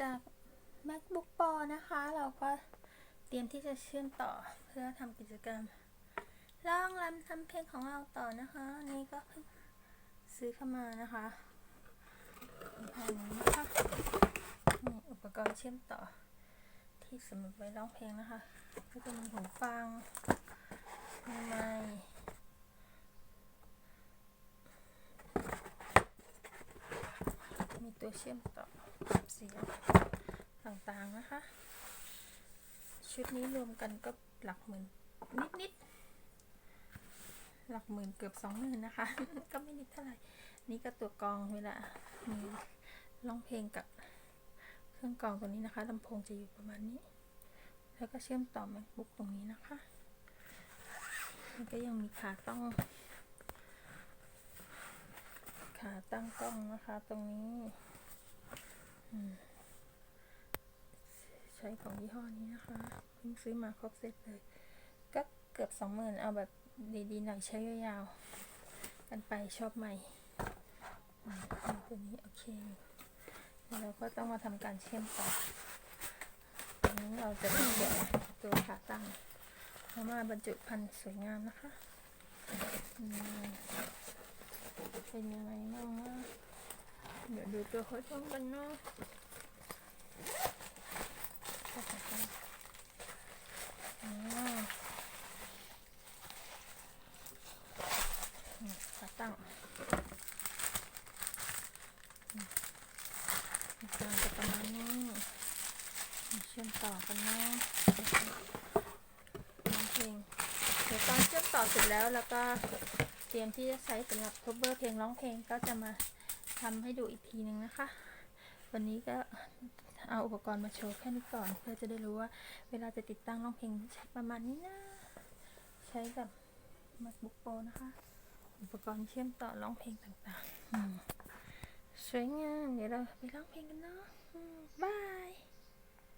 จาก MacBook Pro นะคะ เราก็เตรียมที่จะเชื่อมต่อเพื่อทำกิจกรรมร้องรำทำเพลงของเราต่อนะคะนี่ก็เพิ่งซื้อเข้ามานะคะผ่นนี้นะคะนี่อุปกรณ์เชื่อมต่อ ที่สำหรับไว้ร้องเพลงนะคะ ก็จะมีหูฟังมีไมค์มีตัวเชื่อมต่อ ปรับเสียงต่างๆนะคะ ชุดนี้รวมกันก็หลักหมื่นนิดๆ หลักหมื่นเกือบสองหมื่นนะคะ ก็ไม่นิดเท่าไหร่ นี่ก็ตัวกองเวลามีร้องเพลงกับเครื่องกรองตัวนี้นะคะลำโพงจะอยู่ประมาณนี้ แล้วก็เชื่อมต่อ macbook ตรงนี้นะคะแล้วก็ยังมีขาตั้งขาตั้งกล้องนะคะตรงนี้ ใช้ของยี่ห้อนี้นะคะเพิ่งซื้อมาครบเซตเลย ก็เกือบสองหมื่นเอาแบบดีๆหน่อยใช้ยาวๆกันไปชอบใหม่อืมตัวนี้ โอเคแล้วเราก็ต้องมาทำการเชื่อมต่อตรงนี้เราจะได้แกะตัวขาตั้งแล้วมาบรรจุพันธุ์สวยงามนะคะ เป็นยังไงบ้างนะ เดี๋ยวดูตัวโค้ดพร้อมกันเนาะอ๋อนี่ขาตั้งอืมตามจะประมาณนี้เชื่อมต่อกันเนาะร้องเพลงเดี๋ยวตอนเชื่อมต่อเสร็จแล้วแล้วก็เตรียมที่จะใช้สำหรับคเ v อร์เพลงร้องเพลงก็จะมา ทำให้ดูอีกทีหนึ่งนะคะ วันนี้ก็เอาอุปกรณ์มาโชว์แค่นี้ก่อน เพื่อจะได้รู้ว่า เวลาจะติดตั้งร้องเพลงใช้ประมาณนี้นะ ใช้กับ MacBook Pro นะคะ อุปกรณ์เชื่อมต่อร้องเพลงต่างๆสวยงามเดี๋ยวเราไปร้องเพลงกันเนาะบาย